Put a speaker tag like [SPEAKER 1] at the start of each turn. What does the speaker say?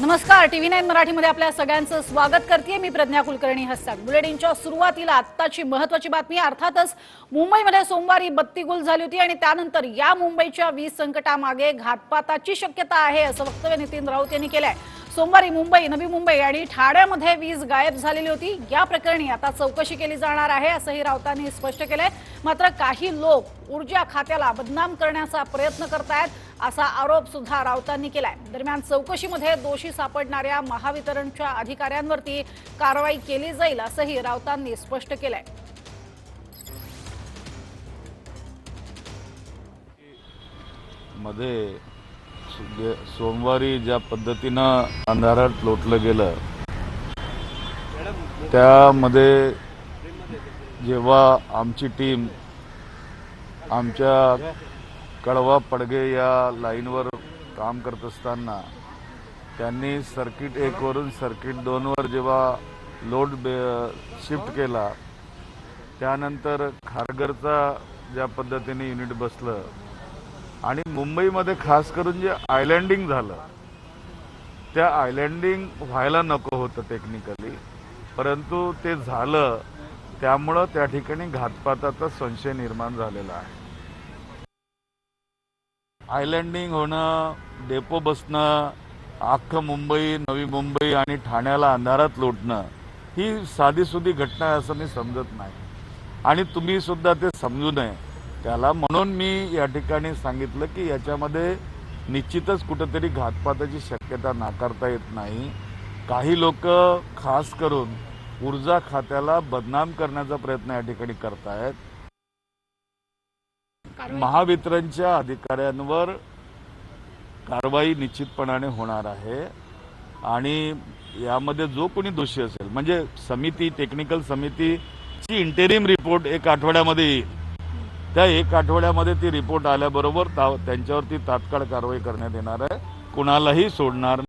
[SPEAKER 1] नमस्कार TV nine मराठीमध्ये आपल्या सगळ्यांचं स्वागत करते मी प्रज्ञा कुलकर्णी हस्ताक बुलेटिनच्या सुरुवातीला आत्ताची महत्वाची बातमी अर्थातच मुंबईमध्ये सोमवारी बत्ती गुल झाली होती आणि त्यानंतर या मुंबईच्या वीज संकटामागे घातपाताची शक्यता आहे असं वक्तव्य नितीन राऊत यांनी केलं आहे सोमवारी मुंबई नवी मुंबई आणि ठाण्यामध्ये वीज गायब झालेली होती. या प्रकरणी आता चौकशी केली जाणार आहे असंही राऊतांनी स्पष्ट केलंय. मात्र काही लोक ऊर्जा खात्याला बदनाम करण्याचा प्रयत्न करतायत असा आरोप सुद्धा राऊतांनी केलाय. दरम्यान चौकशीमध्ये दोषी सापडणाऱ्या महावितरणच्या अधिकाऱ्यांवरती कारवाई केली जाईल असंही राऊतांनी स्पष्ट केलंय.
[SPEAKER 2] मध्ये सोमवारी ज्या पद्धतीनं अंधारात लोटलं गेलं त्यामध्ये जेव्हा आमची टीम आमच्या कळवा पडगे या लाईनवर काम करत असताना त्यांनी सर्किट एकवरून सर्किट दोनवर जेव्हा लोड बे शिफ्ट केला त्यानंतर खारघरचा ज्या पद्धतीने युनिट बसलं आणि मुंबईमध्ये खास करून जे आयलँडिंग झालं त्या आयलँडिंग व्हायला नको होतं टेक्निकली परंतु ते झालं त्यामुळं त्या ठिकाणी घातपाताचा संशय निर्माण झालेला आहे. आयलँडिंग होणं डेपो बसणं अख्खं मुंबई नवी मुंबई आणि ठाण्याला अंधारात लोटणं ही साधीसुधी घटना आहे असं मी समजत नाही. आणि तुम्ही सुद्धा ते समजू नये. त्याला म्हणून मी या ठिकाणी सांगितलं की याच्यामध्ये निश्चितच कुठंतरी घातपाताची शक्यता नाकारता येत नाही. काही लोक खास करून ऊर्जा खात्याला बदनाम करण्याचा प्रयत्न या ठिकाणी करतायत. महावितरणच्या अधिकाऱ्यांवर कारवाई निश्चितपणाने होणार आहे. आणि यामध्ये जो कोणी दोषी असेल म्हणजे समिती टेक्निकल समितीची इंटेरिम रिपोर्ट एक आठवड्यामध्ये येईल. त्या एक आठवड्यामध्ये ती रिपोर्ट आल्याबरोबर ता- त्यांच्यावरती तात्काळ कारवाई करण्यात येणार आहे. कुणालाही सोडणार